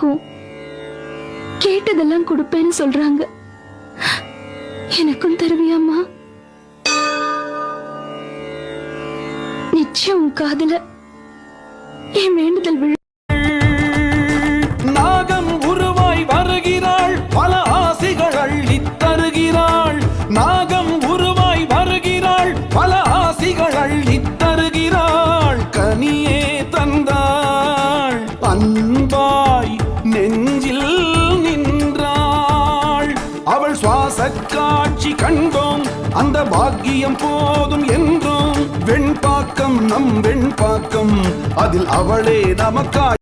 எனக்கும் கேட்டதெல்லாம் கொடுப்பேன்னு சொல்றாங்க. எனக்கும் தருவியாமா நிச்சயம் காதல என் வேண்டுதல் விழு நாகம் உருவாய் வருகிறார் நின்றாள். அவள் சுவாச காட்சி கண்டோம். அந்த பாக்கியம் போதும் என்றும். வெண்பாக்கம் நம் வெண்பாக்கம். அதில் அவளே நமக்காய்